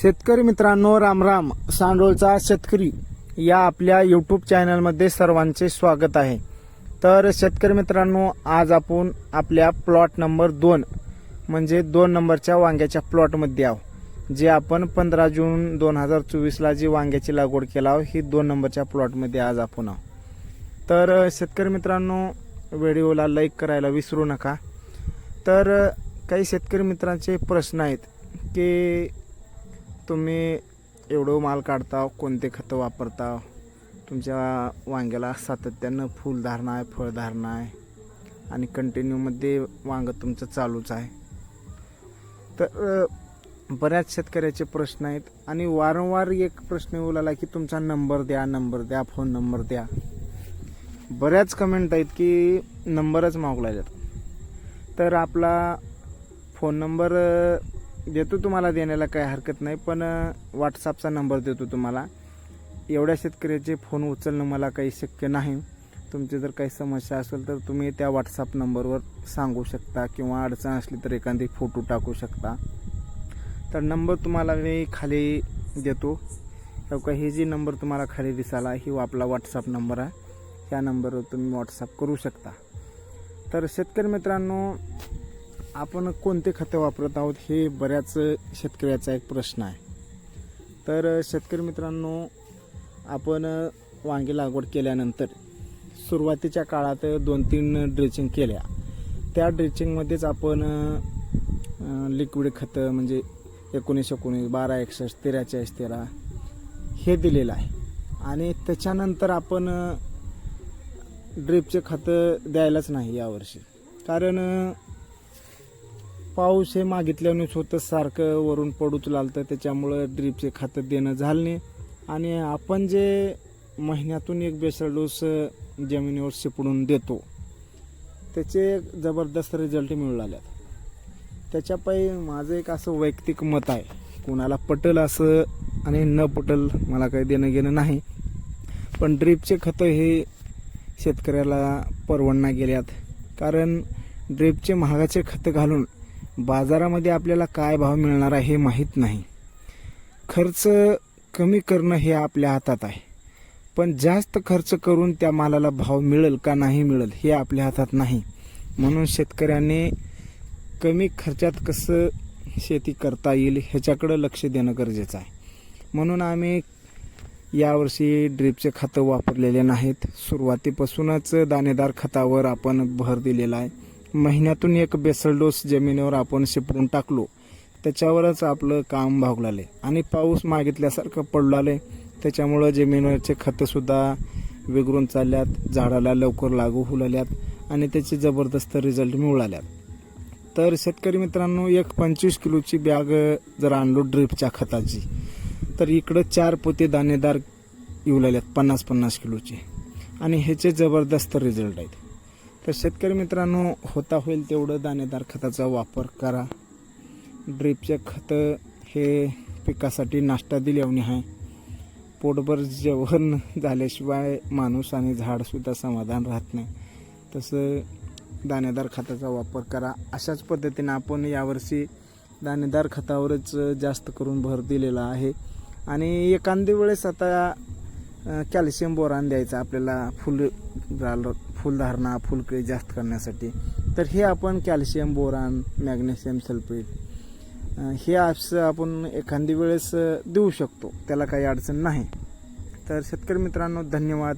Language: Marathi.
शेतकरी मित्रांनो रामराम सांडोळचा शेतकरी या आपल्या यूट्यूब चॅनलमध्ये सर्वांचे स्वागत आहे. तर शेतकरी मित्रांनो आज आपण आपल्या प्लॉट नंबर दोन म्हणजे दोन नंबरच्या वांग्याच्या प्लॉटमध्ये आहो जे आपण पंधरा जून दोन हजार चोवीसला जी वांग्याची लागवड केला आहो ही दोन नंबरच्या प्लॉटमध्ये आज आपण आहो तर शेतकरी मित्रांनो व्हिडिओला लाईक करायला विसरू नका. तर काही शेतकरी मित्रांचे प्रश्न आहेत की तुम्ही एवढं माल काढता कोणते खतं वापरता तुमच्या वांग्याला सातत्यानं फुलधारणा आहे फळधारणा आहे आणि कंटिन्यूमध्ये वांग तुमचं चालूच आहे. तर बऱ्याच शेतकऱ्याचे प्रश्न आहेत आणि वारंवार एक प्रश्न येऊ लागला की तुमचा नंबर द्या नंबर द्या फोन नंबर द्या. बऱ्याच कमेंट आहेत की नंबरच मागला जातो तर आपला फोन नंबर देतो तुम्हाला देण्याला काही हरकत नाही पण व्हॉट्सअपचा नंबर देतो तुम्हाला. एवढ्या शेतकऱ्याचे फोन उचलणं मला काही शक्य नाही. तुमची जर काही समस्या असेल तर तुम्ही त्या व्हॉट्सअप नंबरवर सांगू शकता किंवा अडचण असली तर एखादी फोटो टाकू शकता. तर नंबर तुम्हाला मी खाली देतो. हो का ही जी नंबर तुम्हाला खाली दिसाला ही आपला व्हॉट्सअप नंबर आहे. ह्या नंबरवर तुम्ही व्हॉट्सअप करू शकता. तर शेतकरी मित्रांनो आपण कोणते खतं वापरत आहोत हे बऱ्याच शेतकऱ्याचा एक प्रश्न आहे. तर शेतकरी मित्रांनो आपण वांगी लागवड केल्यानंतर सुरुवातीच्या काळात दोन तीन ड्रेचिंग केल्या. त्या ड्रेचिंगमध्येच आपण लिक्विड खतं म्हणजे एकोणीस एकोणीस बारा एकसष्ट तेरा चाळीस तेरा हे दिलेलं आहे. आणि त्याच्यानंतर आपण ड्रिपचे खतं द्यायलाच नाही यावर्षी. कारण पाऊस हे मागितल्यानेच होतं. सारखं वरून पडूच लागतं. त्याच्यामुळं ड्रीपचे खातं देणं झालं नाही. आणि आपण जे महिन्यातून एक बेसळ डोस जमिनीवर शिपडून देतो त्याचे जबरदस्त रिझल्ट मिळू लागल्यात त्याच्यापायी माझं एक असं वैयक्तिक मत आहे. कोणाला पटल असं आणि न पटल मला काही देणं घेणं नाही. पण ड्रीपचे खतं हे शेतकऱ्याला परवडना गेल्यात. कारण ड्रीपचे महागाचे खतं घालून बाजारामध्ये आपल्याला काय भाव मिळणार आहे हे माहीत नाही. खर्च कमी करणं हे आपल्या हातात आहे. पण जास्त खर्च करून त्या मालाला भाव मिळेल का नाही मिळेल हे आपल्या हातात नाही. म्हणून शेतकऱ्याने कमी खर्चात कसं शेती करता येईल ह्याच्याकडं लक्ष देणं गरजेचं आहे. म्हणून आम्ही यावर्षी ड्रीपचे खतं वापरलेले नाहीत. सुरुवातीपासूनच दाणेदार खतावर आपण भर दिलेला आहे. महिन्यातून एक बेसल डोस जमिनीवर आपण शिपडून टाकलो. त्याच्यावरच आपलं काम भागलाले. आणि पाऊस मागितल्यासारखं पडलाले. त्याच्यामुळं जमिनीवरचे खतंसुद्धा विगरून चालल्यात. झाडाला लवकर लागू होऊ लागल्यात आणि त्याचे जबरदस्त रिझल्ट मिळू लागल्यात तर शेतकरी मित्रांनो एक पंचवीस किलोची बॅग जर आणलो ड्रिपच्या खताची तर इकडं चार पोते दाणेदार येऊ लागल्यात पन्नास पन्नास किलोचे. आणि ह्याचे जबरदस्त रिझल्ट आहेत. तर शेतकरी मित्रांनो होता होईल तेवढं दाणेदार खताचा वापर करा. ड्रिपचे खतं हे पिकासाठी नाश्ता दिल्यावणी आहे. पोटभर जेवण झाल्याशिवाय माणूस आणि झाडसुद्धा समाधान राहत नाही. तसं दाणेदार खताचा वापर करा. अशाच पद्धतीने आपण यावर्षी दाणेदार खतावरच जास्त करून भर दिलेला आहे. आणि एखाद्या वेळेस आता कॅल्शियम बोरान द्यायचं आपल्याला फुल फुलधारणा फुलकळी जास्त करण्यासाठी. तर हे आपण कॅल्शियम बोरान मॅग्नेशियम सल्फेट हे असं आपण एखादी वेळेस देऊ शकतो. त्याला काही अडचण नाही. तर शेतकरी मित्रांनो धन्यवाद.